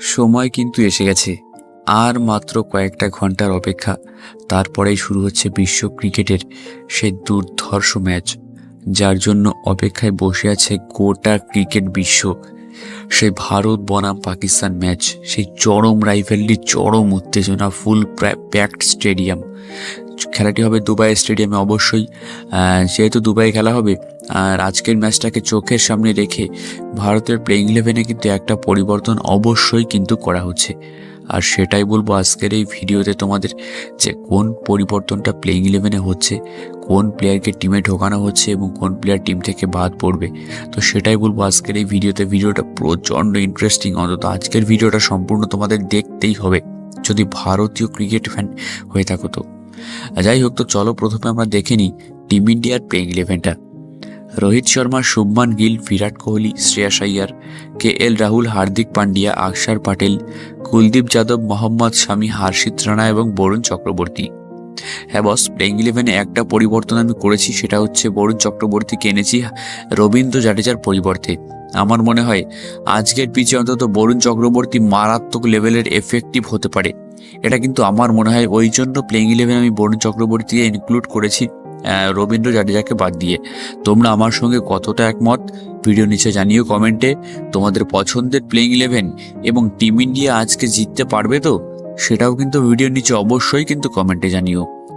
সময় কিন্তু এসে গেছে। আর মাত্র কয়েকটা ঘণ্টার অপেক্ষা। তারপরেই শুরু হচ্ছে বিশ্ব ক্রিকেটের সেই দুর্ধর্ষ ম্যাচ, যার জন্য অপেক্ষায় বসে আছে গোটা ক্রিকেট বিশ্ব। সেই ভারত বনাম পাকিস্তান ম্যাচ, সেই চরম রাইভেলরি চরম উত্তেজনা ফুল প্যাকড স্টেডিয়াম খেলাটি হবে দুবাই স্টেডিয়ামে অবশ্যই। যেহেতু দুবাই খেলা হবে, আর আজকের ম্যাচটাকে চোখের সামনে রেখে ভারতের প্লেইং ইলেভেনে কিন্তু একটা পরিবর্তন অবশ্যই কিন্তু করা হচ্ছে। আর সেটাই বলব আজকের এই ভিডিওতে তোমাদের যে কোন পরিবর্তনটা প্লেইং ইলেভেনে হচ্ছে, কোন প্লেয়ারকে টিমে ঢোকানো হচ্ছে এবং কোন প্লেয়ার টিম থেকে বাদ পড়বে। তো সেটাই বলব আজকের এই ভিডিওতে। ভিডিওটা প্রচণ্ড ইন্টারেস্টিং অন্তত আজকের ভিডিওটা সম্পূর্ণ তোমাদের দেখতেই হবে। যদি ভারতীয় ক্রিকেট ফ্যান হয়ে থাকো তো। যাই হোক তো চলো প্রথমে আমরা দেখে নিই টিম ইন্ডিয়ার প্লেইং ইলেভেনটা রোহিত শর্মা, শুভমান গিল, বিরাট কোহলি, শ্রেয়াস আইয়ার, কে এল রাহুল, হার্দিক পান্ডিয়া আকসার পাটেল, কুলদীপ যাদব, মোহাম্মদ শামি, হার্ষিত রানা এবং বরুণ চক্রবর্তী। হ্যাঁ বস প্লেইং ইলেভেনে একটা পরিবর্তন আমি করেছি, সেটা হচ্ছে বরুণ চক্রবর্তীকে এনেছি রবীন্দ্র জাডেজার পরিবর্তে। আমার মনে হয় আজকের পিচে অন্তত বরুণ চক্রবর্তী মারাত্মক লেভেলের এফেক্টিভ হতে পারে। এটা কিন্তু আমার মনে হয় ওই জন্য প্লেইং ইলেভেন আমি বরুণ চক্রবর্তীকে ইনক্লুড করেছি রবীন্দ্র জাডেজাকে বাদ দিয়ে। তোমরা আমার সঙ্গে কতটা একমত? ভিডিও নিচে জানিও কমেন্টে তোমাদের পছন্দের প্লেইং ইলেভেন এবং টিম ইন্ডিয়া আজকে জিততে পারবে তো? সেটাও কিন্তু ভিডিওর নিচে অবশ্যই কিন্তু কমেন্টে জানিও।